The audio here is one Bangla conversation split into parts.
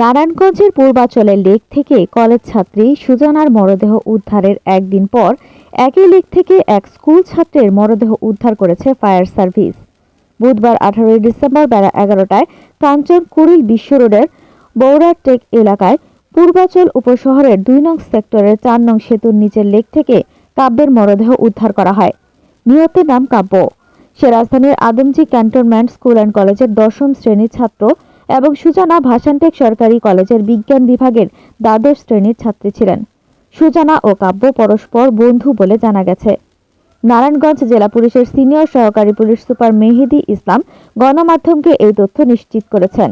নারায়ণগঞ্জের পূর্বাচলের লেক থেকে কলেজ ছাত্রী সুজানার মরদেহ উদ্ধারের একদিন পর একই লেক থেকে এক স্কুল ছাত্রের মরদেহ উদ্ধার করেছে ফায়ার সার্ভিস। বুধবার আঠারোই ডিসেম্বর বেলা এগারোটায় কাঞ্চন কুড়িল বিশ্ব রোডের বৌড়াটেক এলাকায় পূর্বাচল উপশহরের দুই নং সেক্টরের চার নং সেতুর নিচের লেক থেকে কাব্যের মরদেহ উদ্ধার করা হয়। নিহতের নাম কাব্য। সে রাজধানীর আদমজি ক্যান্টনমেন্ট স্কুল অ্যান্ড কলেজের দশম শ্রেণির ছাত্র এবং সুজানা ভাসানটেক সরকারি কলেজের বিজ্ঞান বিভাগের দ্বাদশ শ্রেণির ছাত্রী ছিলেন। সুজানা ও কাব্য পরস্পর বন্ধু বলে জানা গেছে। নারায়ণগঞ্জ জেলা পুলিশের সিনিয়র সহকারী পুলিশ সুপার মেহেদি ইসলাম গণমাধ্যমকে এই তথ্য নিশ্চিত করেছেন।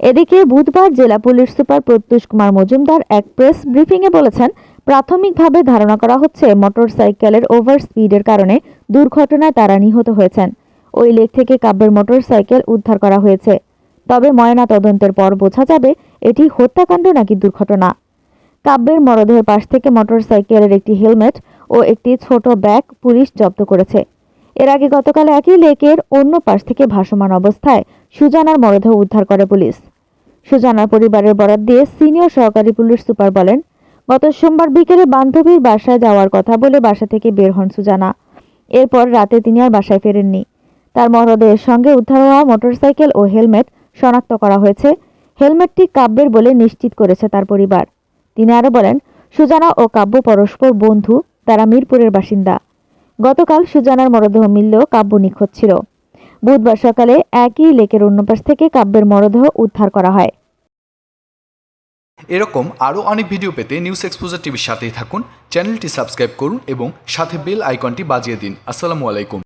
এদিকে বুধবার জেলা পুলিশ সুপার প্রত্যুষ কুমার মজুমদার এক প্রেস ব্রিফিংয়ে বলেছেন, প্রাথমিকভাবে ধারণা করা হচ্ছে মোটরসাইকেলের ওভার স্পিডের কারণে দুর্ঘটনায় তারা নিহত হয়েছেন। ওই লেক থেকে কাব্যের মোটরসাইকেল উদ্ধার করা হয়েছে। তবে ময়না তদন্তের পর বোঝা যাবে এটি হত্যাকাণ্ড নাকি দুর্ঘটনা। কাব্যের মরদেহের পাশ থেকে মোটরসাইকেলের একটি হেলমেট ও একটি ছোট ব্যাগ পুলিশ জব্দ করেছে। এর আগে গতকাল একই লেকের অন্য পাশ থেকে ভাসমান অবস্থায় সুজানার মরদেহ উদ্ধার করে পুলিশ। সুজানার পরিবারের বরাত দিয়ে সিনিয়র সহকারী পুলিশ সুপার বলেন, গত সোমবার বিকেলে বান্ধবীর বাসায় যাওয়ার কথা বলে বাসা থেকে বের হন সুজানা। এরপর রাতে তিনি আর বাসায় ফেরেননি। তার মরদেহের সঙ্গে উদ্ধার হওয়া মোটরসাইকেল ও হেলমেট শনাক্ত করা হয়েছে। হেলমেটটি কাব্যের বলে নিশ্চিত করেছে তার পরিবার। তিনি আরও বলেন, সুজানা ও কাব্য পরস্পর বন্ধু, তারা মিরপুরের বাসিন্দা। গতকাল সুজানার মরদেহ মিললেও কাব্য নিখোঁজ ছিল। বুধবার সকালে একই লেকের অন্য পাশ থেকে কাব্যের মরদেহ উদ্ধার করা হয়। এরকম আরও অনেক ভিডিও পেতে নিউজ এক্সপোজার টিভির সাথেই থাকুন, চ্যানেলটি সাবস্ক্রাইব করুন এবং সাথে বেল আইকনটি বাজিয়ে দিন। আসসালামু আলাইকুম।